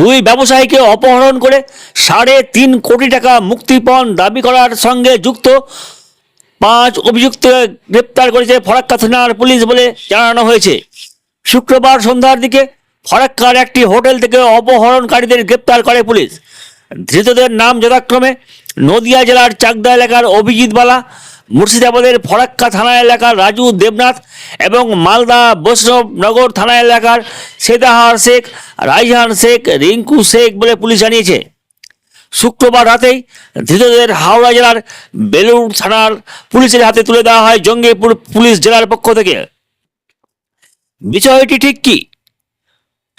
দুই ব্যবসায়ীকে অপহরণ করে সাড়ে তিন কোটি টাকা মুক্তিপণ দাবি করার সঙ্গে যুক্ত পাঁচ অভিযুক্ত গ্রেপ্তার করেছে ফরাক্কা থানার পুলিশ বলে জানানো হয়েছে। শুক্রবার সন্ধ্যার দিকে ফরাক্কার একটি হোটেল থেকে অপহরণকারীদের গ্রেপ্তার করে পুলিশ। ধৃতদের নাম যথাক্রমে নদিয়া জেলার চাকদা এলাকার অভিজিৎ বালা মুর্শিদাবাদের ফরাক্কা থানা এলাকার রাজু দেবনাথ এবং মালদা বৈষ্ণবনগর থানা এলাকার সেদাহার শেখ, রাইহান শেখ, রিঙ্কু শেখ বলে পুলিশ জানিয়েছে। শুক্রবার রাতেই ধৃতদের হাওড়া জেলার বেলুর থানার পুলিশের হাতে তুলে দেওয়া হয় জঙ্গিপুর পুলিশ জেলার পক্ষ থেকে। বিষয়টি ঠিক কি?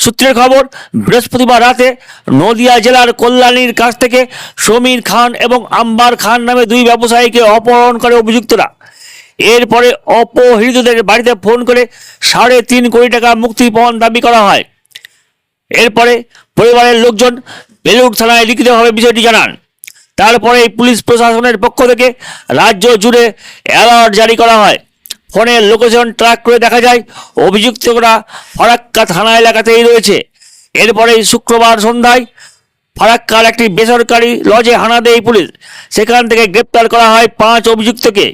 সূত্রের খবর, বৃহস্পতিবার রাতে নদিয়া জেলার কল্যাণীর কাছ থেকে সমীর খান এবং আম্বার খান নামে দুই ব্যবসায়ীকে অপহরণ করে অভিযুক্তরা। এরপরে অপহৃতদের বাড়িতে ফোন করে সাড়ে তিন কোটি টাকা মুক্তিপণ দাবি করা হয়। এরপরে পরিবারের লোকজন বেলুড় থানায় লিখিতভাবে বিষয়টি জানান। তারপরে পুলিশ প্রশাসনের পক্ষ থেকে রাজ্য জুড়ে অ্যালার্ট জারি করা হয়। ফোনের লোকেশন ট্র্যাক করে দেখা যায়, অভিযুক্তরা ফরাক্কা থানা এলাকাতেই রয়েছে। এরপরে শুক্রবার সন্ধ্যায় ফারাক্কার একটি বেসরকারি লজে হানা দেয় পুলিশ। সেখান থেকে গ্রেপ্তার করা হয় পাঁচ অভিযুক্তকে।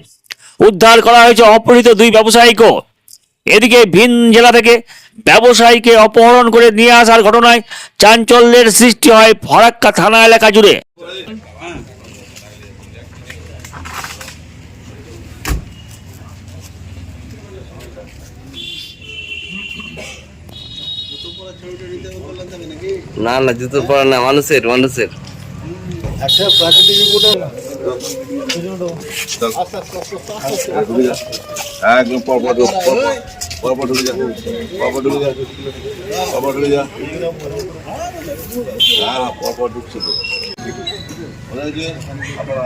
উদ্ধার করা হয়েছে অপহৃত দুই ব্যবসায়ীকেও। এদিকে ভিন জেলা থেকে ব্যবসায়ীকে অপহরণ করে নিয়ে আসার ঘটনায় চাঞ্চল্যের সৃষ্টি হয় ফরাক্কা থানা এলাকা জুড়ে। না না জুতো পরা না মানুষের মানুষের। আচ্ছা প্রাকৃতিক একদম পরপর পরপর ঢুকে যা পরপর ঢুকে যা পরপর ঢুকে যা। হ্যাঁ হ্যাঁ, পরপর ঢুকছে তো। যে আপনারা